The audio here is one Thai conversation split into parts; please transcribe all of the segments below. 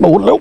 โดนแล้ว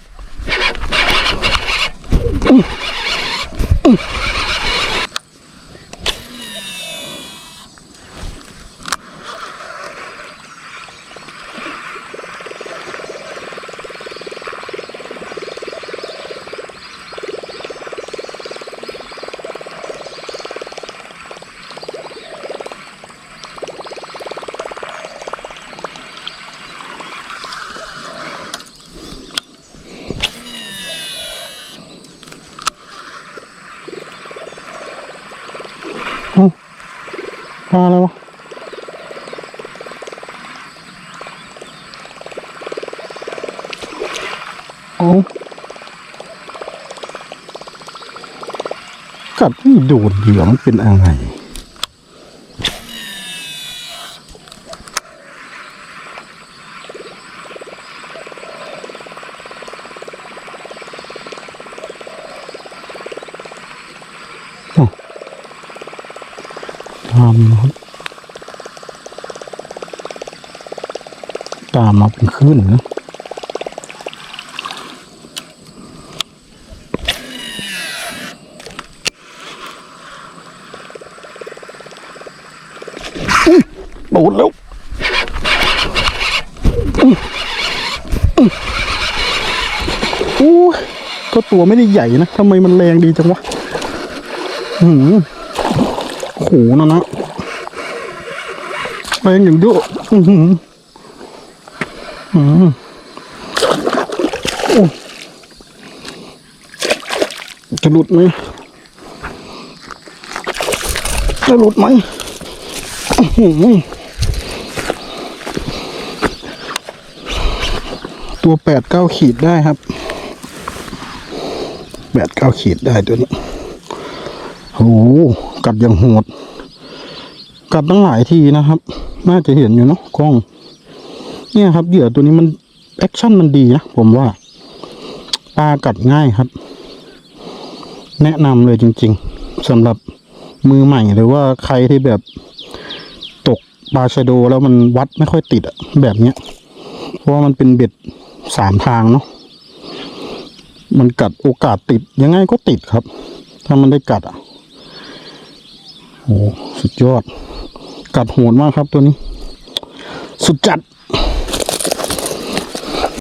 ปลาอะไรวะเอากัดไม่โดนเหยื่อมันเป็นอะไร ตามนะครับตามมาเป็นคลื่นนะอุ๊ยโดนแล้วอู้ก็ตัวไม่ได้ใหญ่นะทำไมมันแรงดีจังวะหืม โอ้โหนะนะแรงอย่างเยอะอื้อหืออืมจะหลุดไหมจะหลุดไหมตัวแปดเก้าขีดได้ครับแปดเก้าขีดได้ตัวนี้โอ้ กัดอย่างโหด กัดตั้งหลายทีนะครับ น่าจะเห็นอยู่เนาะกล้อง เนี่ยครับเหยื่อตัวนี้มันแอคชั่นมันดีนะผมว่าปลากัดง่ายครับ แนะนำเลยจริง ๆสำหรับมือใหม่หรือว่าใครที่แบบตกปลาชะโดแล้วมันวัดไม่ค่อยติดอะแบบเนี้ย เพราะว่ามันเป็นเบ็ดสามทางเนาะมันกัดโอกาสติดยังไงก็ติดครับ ถ้ามันได้กัดอะ โอ้สุดยอด กัดโหดมากครับตัวนี้ สุดจัด